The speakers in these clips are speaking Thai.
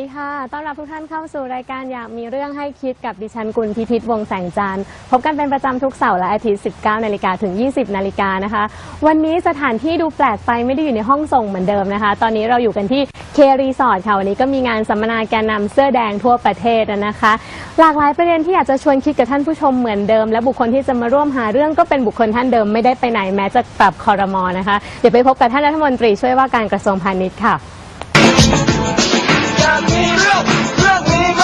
ดีค่ะ ต้อนรับทุกท่านเข้าสู่รายการอยากมีเรื่องให้คิดกับดิฉันกุลพิพิธวงแสงจันทร์พบกันเป็นประจำทุกเสาร์และอาทิตย์ 19 นาฬิกาถึง 20 นาฬิกานะคะ วันนี้สถานที่ดูแปลกไปไม่ได้อยู่ในห้องส่งเหมือนเดิมนะคะ ตอนนี้เราอยู่กันที่เครีสอร์ทค่ะวันนี้ก็มีงานสัมมนาแกนนำเสื้อแดงทั่วประเทศนะคะ หลากหลายประเด็นที่อยากจะชวนคิดกับท่านผู้ชมเหมือนเดิม และบุคคลที่จะมาร่วมหาเรื่องก็เป็นบุคคลท่านเดิมไม่ได้ไปไหนแม้จะปรับคอรมอนะคะ เดี๋ยวไปพบกับท่านรัฐมนตรีช่วยว่าการกระทรวงพาณิชย์ค่ะ มีเรื่องเรื่องมีไหม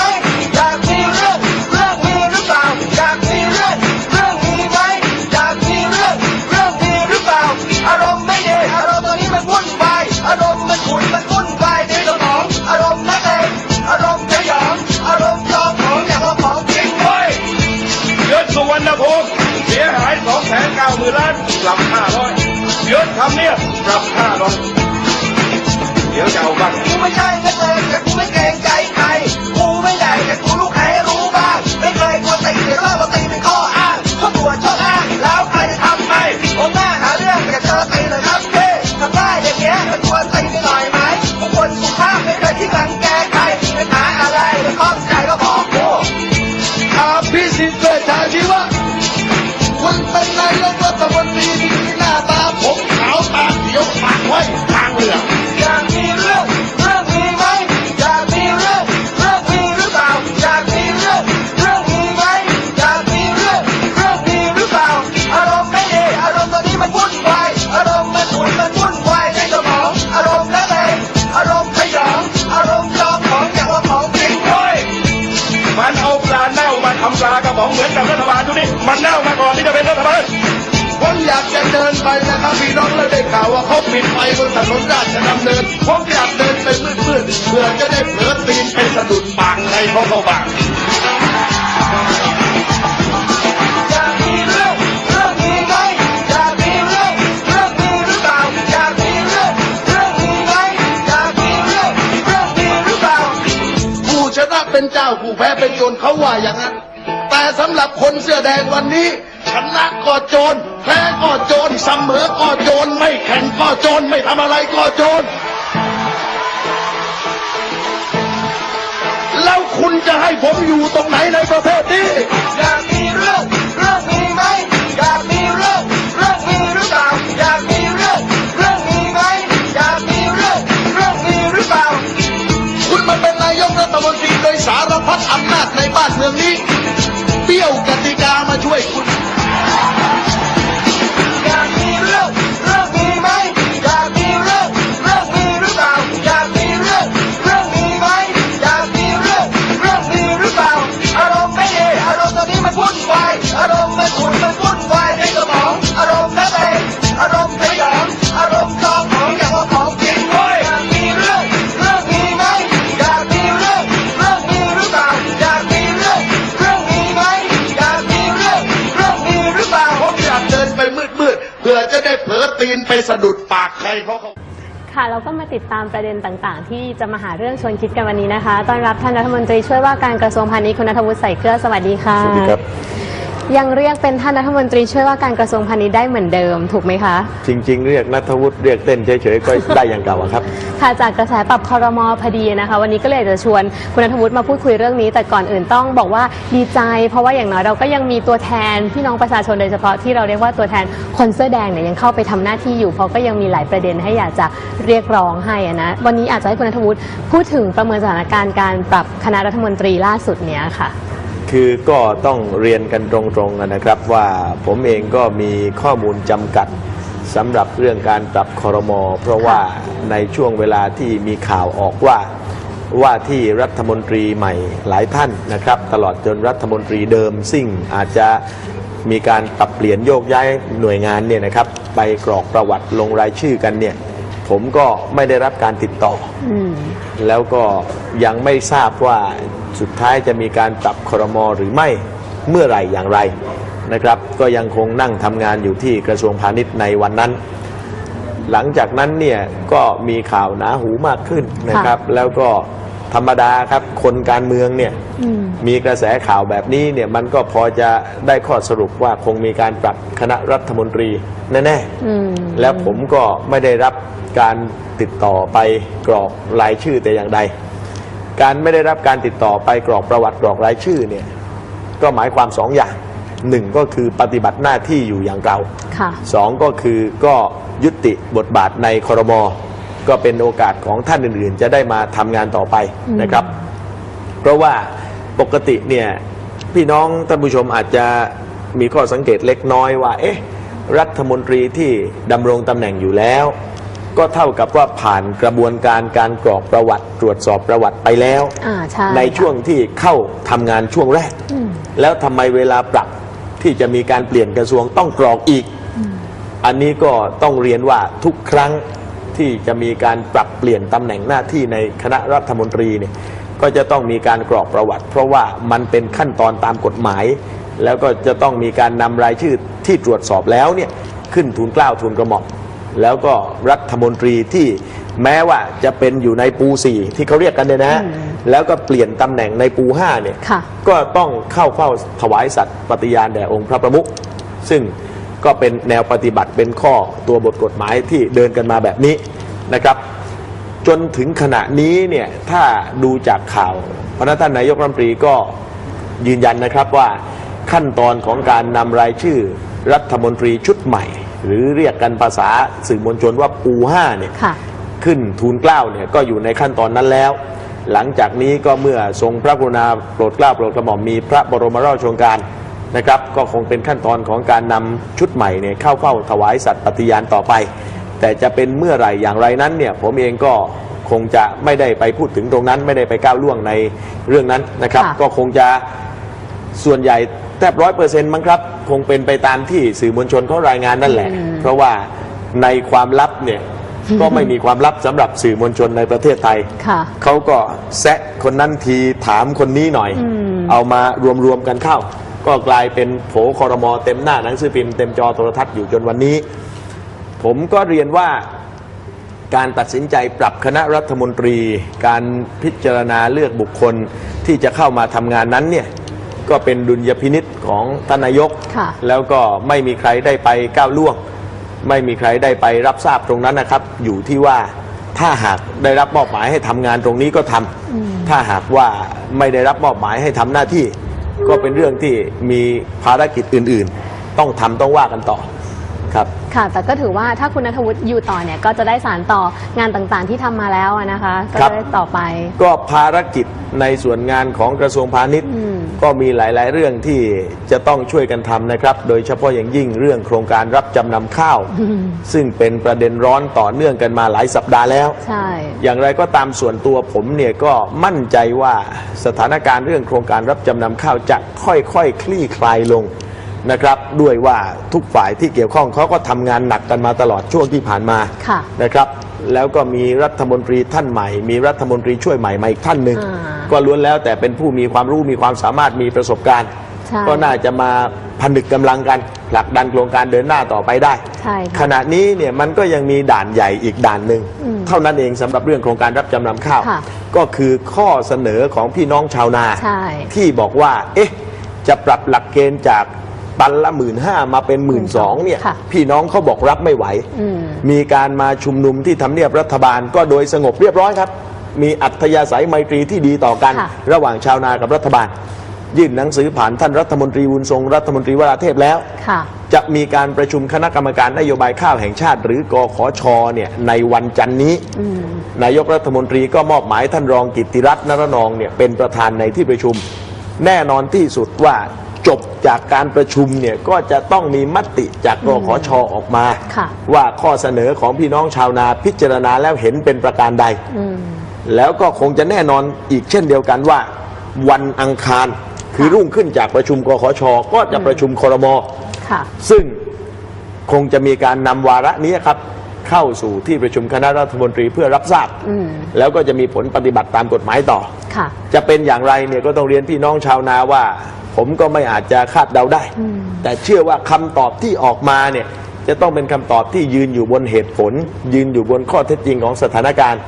อยากมีเรื่องเรื่องมีหรือเปล่าอยากมีเรื่องเรื่องมีไหมอยากมีเรื่องเรื่องมีหรือเปล่าอารมณ์ไม่ดีอารมณ์ตอนนี้มันวุ่นวายอารมณ์มันขุ่นมันวุ่นวายในสมองอารมณ์นักเลงอารมณ์สยองอารมณ์จองของอยากเอาของจริงเฮ้ยยศสุวรรณภูมิเสียหายสองแสนเก้าหมื่นล้านปรับห้าร้อยยศทำเนี่ยปรับห้าร้อย ดี๋ยวจะเอาบ้างกูไม่ใช่นักเลงแต่กูไม่เกรงใจใครกูไม่ใหญ่แต่กูรู้ใครให้รู้บ้างไม่เคยกลัวตีเดี๋ยวเล่ามาตีเป็นข้ออ้างเพราะตัวชอบอ้างแล้วใครจะทำให้ผมหน้าหาเรื่องแต่เจอตีเลยครับเพ่ทำได้อย่างเงี้ยมันควรตีไปหน่อยไหมทุกคนสุภาพไม่เคยที่รังแกใครปัญหาอะไรไม่ข้องใจก็บอกกูอาภิสิทธิ์เวชชาชีวะคุณเป็นนายกรัฐมนตรีที่มีหน้าตาผมขาวตาเขียวปากไว้ทางเหลือง ทำปลากระป๋องเหมือนกับรัฐบาลดูนี่มันเน่ามาก่อนที่จะเป็นรัฐบาลผมอยากจะเดินไปนะครับพี่น้องแล้วได้ข่าวว่าเขาปิดไฟบนถนนราชดำเนินผมอยากเดินไปมืดๆเพื่อจะได้เผลอตีนไปสะดุดปากใครเขาเขาบางอยากมีเรื่องเรื่องมีไหมอยากมีเรื่องเรื่องมีหรือเปล่าอยากมีเรื่องเรื่องมีไหมอยากมีเรื่องเรื่องมีหรือเปล่าผู้ชนะเป็นเจ้าผู้แพ้เป็นโจรเขาว่าอย่างนั้น แต่สำหรับคนเสื้อแดงวันนี้ชนะก็โจรแพ้ก็โจรเสมอก็โจรไม่แข่งก็โจรไม่ทำอะไรก็โจรแล้วคุณจะให้ผมอยู่ตรงไหนในประเทศนี้อยากมีเรื่อง ไปสะดุดปากใครเขาเขา ค่ะเราก็มาติดตามประเด็นต่างๆ ที่จะมาหาเรื่องชวนคิดกันวันนี้นะคะ ต้อนรับท่านรัฐมนตรีช่วยว่าการกระทรวงพาณิชย์คุณณัฐวุฒิใส่เกลือสวัสดีค่ะ สวัสดีครับ ยังเรียกเป็นท่านรัฐมนตรีช่วยว่าการกระทรวงพาณิชย์ได้เหมือนเดิมถูกไหมคะ จริง ๆ เรียกนัทวุฒิเรียกเต้นเฉยๆก็ได้อย่างเก่าอะครับ ค่ะจากกระแสปรับคอรมอพอดีนะคะ วันนี้ก็เลยอยากจะชวนคุณณัฐวุฒิมาพูดคุยเรื่องนี้ แต่ก่อนอื่นต้องบอกว่าดีใจ เพราะว่าอย่างน้อยเราก็ยังมีตัวแทนพี่น้องประชาชนโดยเฉพาะที่เราเรียกว่าตัวแทนคนเสื้อแดงเนี่ยยังเข้าไปทำหน้าที่อยู่เพราะก็ยังมีหลายประเด็นให้อยากจะเรียกร้องให้อะนะวันนี้อาจจะให้คุณณัฐวุฒิพูดถึงประเมินสถานการณ์การปรับคณะรัฐมนตรีล่าสุดเนี้ยค่ะ คือก็ต้องเรียนกันตรงๆนะครับว่าผมเองก็มีข้อมูลจำกัดสำหรับเรื่องการปรับคอรมอเพราะว่าในช่วงเวลาที่มีข่าวออกว่าว่าที่รัฐมนตรีใหม่หลายท่านนะครับ ตลอดจนรัฐมนตรีเดิมซึ่งอาจจะมีการปรับเปลี่ยนโยกย้ายหน่วยงานเนี่ยนะครับไปกรอกประวัติลงรายชื่อกันเนี่ย ผมก็ไม่ได้รับการติดต่ออ แล้วก็ยังไม่ทราบว่าสุดท้ายจะมีการปรับครมหรือไม่เมื่อไหร่อย่างไรนะครับ ก็ยังคงนั่งทำงานอยู่ที่กระทรวงพาณิชย์ในวันนั้น หลังจากนั้นเนี่ยก็มีข่าวหนาหูมากขึ้นนะครับ แล้วก็ธรรมดาครับคนการเมืองเนี่ยอืมมีกระแสข่าวแบบนี้เนี่ยมันก็พอจะได้ข้อสรุปว่าคงมีการปรับคณะรัฐมนตรีแน่ๆอืมแล้วผมก็ไม่ได้รับ การติดต่อไปกรอกรายชื่อแต่อย่างใด การไม่ได้รับการติดต่อไปกรอกประวัติกรอกรายชื่อเนี่ยก็หมายความสองอย่างหนึ่งก็คือปฏิบัติหน้าที่อยู่อย่างเก่าค่ะสองก็คือก็ยุติบทบาทในครมก็เป็นโอกาสของท่านอื่นๆ จะได้มาทำงานต่อไปนะครับ เพราะว่าปกติเนี่ยพี่น้องท่านผู้ชมอาจจะมีข้อสังเกตเล็กน้อยว่า เอ๊ะ รัฐมนตรีที่ดำรงตำแหน่งอยู่แล้ว ก็เท่ากับว่าผ่านกระบวนการการกรอกประวัติตรวจสอบประวัติไปแล้ว อ่าใช่ในช่วงที่เข้าทำงานช่วงแรกแล้วทำไมเวลาปรับที่จะมีการเปลี่ยนกระทรวงต้องกรอกอีก อันนี้ก็ต้องเรียนว่าทุกครั้งที่จะมีการปรับเปลี่ยนตำแหน่งหน้าที่ในคณะรัฐมนตรีเนี่ยก็จะต้องมีการกรอกประวัติ เพราะว่ามันเป็นขั้นตอนตามกฎหมาย แล้วก็จะต้องมีการนำรายชื่อที่ตรวจสอบแล้วเนี่ยขึ้นทูลเกล้าทูลกระหม่อม แล้วก็รัฐมนตรีที่แม้ว่าจะเป็นอยู่ในปูสี่ที่เขาเรียกกันเนี่ยนะฮะแล้วก็เปลี่ยนตำแหน่งในปูห้าเนี่ย ค่ะ ก็ต้องเข้าเฝ้าถวายสัตย์ปฏิญาณแด่องค์พระประมุขซึ่งก็เป็นแนวปฏิบัติเป็นข้อตัวบทกฎหมายที่เดินกันมาแบบนี้นะครับ จนถึงขณะนี้เนี่ยถ้าดูจากข่าวพระท่านนายกรัฐมนตรีก็ยืนยันนะครับว่าขั้นตอนของการนำรายชื่อรัฐมนตรีชุดใหม่ หรือเรียกกันภาษาสื่อมวลชนว่าปูห้าเนี่ยค่ะขึ้นทูลเกล้าเนี่ยก็อยู่ในขั้นตอนนั้นแล้ว หลังจากนี้ก็เมื่อทรงพระกรุณาโปรดเกล้าโปรดกระหม่อมมีพระบรมราชโองการนะครับก็คงเป็นขั้นตอนของการนำชุดใหม่เนี่ยเข้าเฝ้าถวายสัตย์ปฏิญาณต่อไป แต่จะเป็นเมื่อไหร่อย่างไรนั้นเนี่ยผมเองก็คงจะไม่ได้ไปพูดถึงตรงนั้น ไม่ได้ไปก้าวล่วงในเรื่องนั้นนะครับค่ะก็คงจะส่วนใหญ่ แทบร้อยเปอร์เซ็นต์มั้งครับ คงเป็นไปตามที่สื่อมวลชนเขารายงานนั่นแหละ เพราะว่าในความลับเนี่ยก็ไม่มีความลับสำหรับสื่อมวลชนในประเทศไทยค่ะเขาก็แซะคนนั้นทีถามคนนี้หน่อย เอามารวมๆกันเข้า ก็กลายเป็นโผคอรมอเต็มหน้าหนังสือพิมพ์เต็มจอโทรทัศน์อยู่จนวันนี้ ผมก็เรียนว่าการตัดสินใจปรับคณะรัฐมนตรี การพิจารณาเลือกบุคคลที่จะเข้ามาทำงานนั้นเนี่ย ก็เป็นดุลยพินิษของท่านนายก ค่ะ แล้วก็ไม่มีใครได้ไปก้าวล่วง ไม่มีใครได้ไปรับทราบตรงนั้นนะครับ อยู่ที่ว่าถ้าหากได้รับมอบหมายให้ทำงานตรงนี้ก็ทำถ้าหากว่าไม่ได้รับมอบหมายให้ทำหน้าที่ ก็เป็นเรื่องที่มีภารกิจอื่นๆ ต้องทำต้องว่ากันต่อครับ ค่ะ แต่ก็ถือว่าถ้าคุณนัทวุฒิอยู่ต่อเนี่ย ก็จะได้สารต่องานต่างๆที่ทำมาแล้วอะนะคะ ก็ครับ จะได้ต่อไป ก็ภารกิจในส่วนงานของกระทรวงพาณิชย์อืม ก็มีหลาย ๆ เรื่องที่จะต้องช่วยกันทำนะครับ โดยเฉพาะอย่างยิ่งเรื่องโครงการรับจำนำข้าว ซึ่งเป็นประเด็นร้อนต่อเนื่องกันมาหลายสัปดาห์แล้ว ใช่ อย่างไรก็ตามส่วนตัวผมเนี่ยก็มั่นใจว่าสถานการณ์เรื่องโครงการรับจำนำข้าวจะค่อยๆคคลี่คลายลงนะครับด้วยว่าทุกฝ่ายที่เกี่ยวข้องเขาก็ทำงานหนักกันมาตลอดช่วงที่ผ่านมาค่ะ นะครับ แล้วก็มีรัฐมนตรีท่านใหม่ มีรัฐมนตรีช่วยใหม่มาอีกท่านหนึ่งอ่าก็ล้วนแล้วแต่เป็นผู้มีความรู้มีความสามารถมีประสบการณ์ ใช่ก็น่าจะมาผนึกกำลังกันผลักดันโครงการเดินหน้าต่อไปได้ ใช่ค่ะขณะนี้เนี่ยมันก็ยังมีด่านใหญ่อีกด่านหนึ่งอืมเท่านั้นเองสำหรับเรื่องโครงการรับจำนำข้าว ค่ะ ก็คือข้อเสนอของพี่น้องชาวนา ใช่ ที่บอกว่า เอ๊ะ จะปรับหลักเกณฑ์จาก ตันละหมื่นห้ามาเป็นหมื่นสองเนี่ย ค่ะพี่น้องเขาบอกรับไม่ไหว อืม มีการมาชุมนุมที่ทำเนียบรัฐบาลก็โดยสงบเรียบร้อยครับ มีอัธยาศัยไมตรีที่ดีต่อกัน ค่ะ ระหว่างชาวนากับรัฐบาล ยื่นหนังสือผ่านท่านรัฐมนตรีวุญทรงรัฐมนตรีวราเทพแล้ว ค่ะ จะมีการประชุมคณะกรรมการนโยบายข้าวแห่งชาติ หรือกขชเนี่ยในวันจันทร์นี้ อืม นายกรัฐมนตรีก็มอบหมายท่านรองกิตติรัตน์นรนองเนี่ยเป็นประธานในที่ประชุม แน่นอนที่สุดว่า จบจากการประชุมเนี่ยก็จะต้องมีมติจากกขชออกมา ค่ะว่าข้อเสนอของพี่น้องชาวนาพิจารณาแล้วเห็นเป็นประการใด อืม แล้วก็คงจะแน่นอนอีกเช่นเดียวกันว่า วันอังคารคือรุ่งขึ้นจากประชุมกขชก็จะประชุมครม ค่ะ ซึ่งคงจะมีการนำวาระนี้ครับ เข้าสู่ที่ประชุมคณะรัฐมนตรีเพื่อรับทราบ อืม แล้วก็จะมีผลปฏิบัติตามกฎหมายต่อ ค่ะ จะเป็นอย่างไรเนี่ยก็ต้องเรียนพี่น้องชาวนาว่า ผมก็ไม่อาจจะคาดเดาได้อืมแต่เชื่อว่าคำตอบที่ออกมาเนี่ยจะต้องเป็นคำตอบที่ยืนอยู่บนเหตุผล ยืนอยู่บนข้อเท็จจริงของสถานการณ์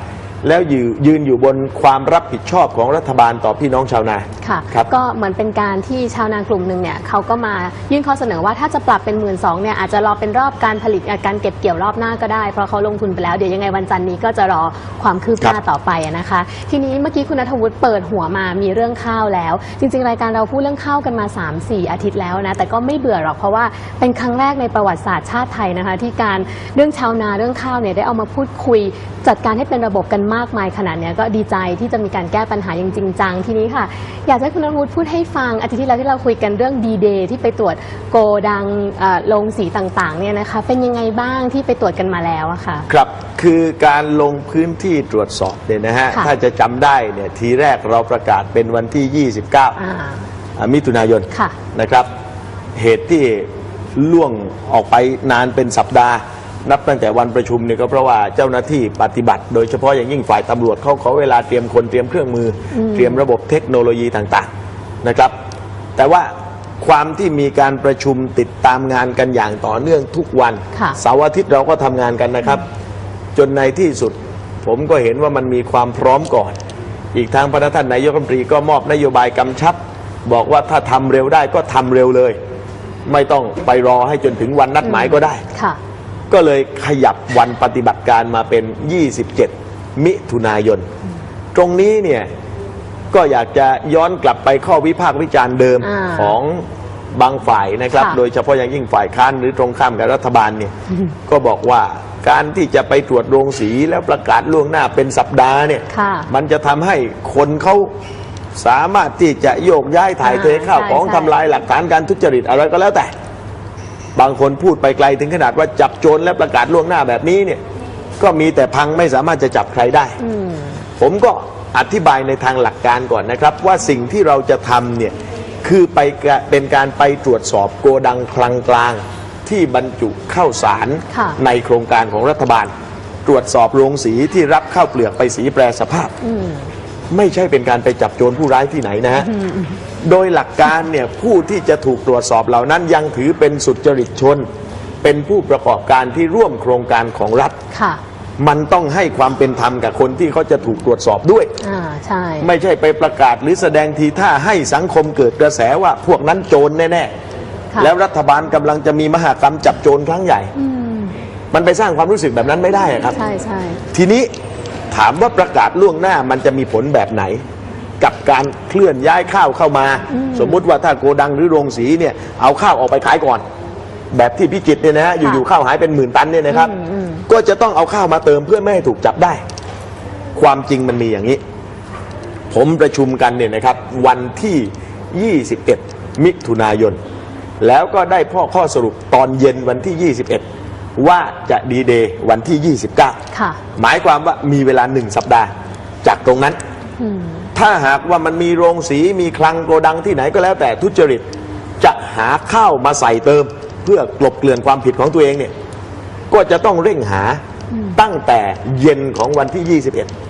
แล้วยืนยืนอยู่บนความรับผิดชอบของรัฐบาลต่อพี่น้องชาวนาค่ะ ครับ ก็เหมือนเป็นการที่ชาวนากลุ่มหนึ่งเนี่ยเขาก็มายื่นข้อเสนอว่าถ้าจะปรับเป็นหมื่นสองเนี่ยอาจจะรอเป็นรอบการผลิตอะการเก็บเกี่ยวรอบหน้าก็ได้เพราะเขาลงทุนไปแล้วเดี๋ยวยังไงวันจันทร์นี้ก็จะรอความคืบหน้าครับต่อไปอะนะคะ ทีนี้เมื่อกี้คุณนัทวุฒิเปิดหัวมามีเรื่องข้าวแล้ว จริง ๆ รายการเราพูดเรื่องข้าวกันมา 3-4 อาทิตย์แล้วนะแต่ก็ไม่เบื่อหรอกเพราะว่าเป็นครั้งแรกในประวัติศาสตร์ชาติไทยนะคะ ที่การเรื่องชาวนาเรื่องข้าวเนี่ยได้เอามาพูดคุยจัดการให้เป็นระบบกันมากมายขนาดเนี้ยก็ดีใจที่จะมีการแก้ปัญหาอย่างจริงจังทีนี้ค่ะ อยากจะให้คุณนวุฒิพูดให้ฟังอาทิตย์ที่แล้วที่เราคุยกันเรื่องดีเดย์ที่ไปตรวจโกดังเอ่อโรงสีต่างๆเนี่ยนะคะเป็นยังไงบ้างที่ไปตรวจกันมาแล้วอะค่ะครับคือการลงพื้นที่ตรวจสอบเนี่ยนะฮะค่ะถ้าจะจำได้เนี่ยทีแรกเราประกาศเป็นวันที่ 29อ่าอ่ามิถุนายนค่ะนะครับ เหตุที่ล่วงออกไปนานเป็นสัปดาห์ นับตั้งแต่วันประชุมเนี่ยก็เพราะว่าเจ้าหน้าที่ปฏิบัติ โดยเฉพาะอย่างยิ่งฝ่ายตำรวจเขาขอเวลาเตรียมคนเตรียมเครื่องมืออเตรียมระบบเทคโนโลยีต่างๆนะครับ แต่ว่าความที่มีการประชุมติดตามงานกันอย่างต่อเนื่องทุกวันค่ะ เสาร์อาทิตย์เราก็ทำงานกันนะครับ จนในที่สุด ผมก็เห็นว่ามันมีความพร้อมก่อน อีกทางพระท่านนายกรัฐมนตรีก็มอบนโยบายกำชับ บอกว่าถ้าทำเร็วได้ก็ทำเร็วเลย ไม่ต้องไปรอให้จนถึงวันนัดหมายก็ได้ ค่ะ ก็เลยขยับวันปฏิบัติการมาเป็น 27 มิถุนายน ตรงนี้เนี่ยก็อยากจะย้อนกลับไปข้อวิพากษ์วิจารณ์เดิมอ่าของบางฝ่ายนะครับค่ะโดยเฉพาะอย่างยิ่งฝ่ายค้านหรือตรงข้ามกับรัฐบาลเนี่ยก็บอกว่าการที่จะไปตรวจโรงสีแล้วประกาศล่วงหน้าเป็นสัปดาห์เนี่ยค่ะมันจะทำให้คนเขาสามารถที่จะโยกย้ายถ่ายเทอ่าข้าวใช่ของใช่ทำลายหลักฐานการทุจริตอะไรก็แล้วแต่ บางคนพูดไปไกลถึงขนาดว่าจับโจรและประกาศล่วงหน้าแบบนี้เนี่ยก็มีแต่พังไม่สามารถจะจับใครได้อืมผมก็อธิบายในทางหลักการก่อนนะครับ ว่าสิ่งที่เราจะทำเนี่ยคือไปกะเป็นการไปตรวจสอบโกดังคลังกลางที่บรรจุข้าวสารค่ะในโครงการของรัฐบาล ตรวจสอบโรงสีที่รับข้าวเปลือกไปสีแปรสภาพอืมไม่ใช่เป็นการไปจับโจรผู้ร้ายที่ไหนนะฮะ โดยหลักการเนี่ยผู้ที่จะถูกตรวจสอบเหล่านั้นยังถือเป็นสุจริตชน เป็นผู้ประกอบการที่ร่วมโครงการของรัฐ ค่ะ มันต้องให้ความเป็นธรรมกับคนที่เขาจะถูกตรวจสอบด้วย อ่า ใช่ ไม่ใช่ไปประกาศหรือแสดงทีท่าให้สังคมเกิดกระแสว่าพวกนั้นโจรแน่ค่ะ ๆ แล้วรัฐบาลกำลังจะมีมหากรรมจับโจรครั้งใหญ่ อืม มันไปสร้างความรู้สึกแบบนั้นไม่ได้อะครับ ใช่ใช่ ทีนี้ถามว่าประกาศล่วงหน้ามันจะมีผลแบบไหน กับการเคลื่อนย้ายข้าวเข้ามา สมมุติว่าถ้าโกดังหรือโรงสีเนี่ยเอาข้าวออกไปขายก่อน แบบที่พิจิตรเนี่ยนะฮะอยู่ๆข้าวหายเป็นหมื่นตันเนี่ยนะครับอืมอืมก็จะต้องเอาข้าวมาเติมเพื่อไม่ให้ถูกจับได้ ความจริงมันมีอย่างนี้ ผมประชุมกันเนี่ยนะครับ วันที่ 21 มิถุนายน แล้วก็ได้พ่อข้อสรุปตอนเย็นวันที่ 21 ว่าจะดีเดย์วันที่ 29ค่ะหมายความว่ามีเวลาหนึ่งสัปดาห์จากตรงนั้นอืม ถ้าหากว่ามันมีโรงสีมีคลังโกดังที่ไหนก็แล้วแต่ทุจริต จะหาข้าวมาใส่เติม เพื่อกลบเกลื่อนความผิดของตัวเองเนี่ยก็จะต้องเร่งหาตั้งแต่เย็นของวันที่ 21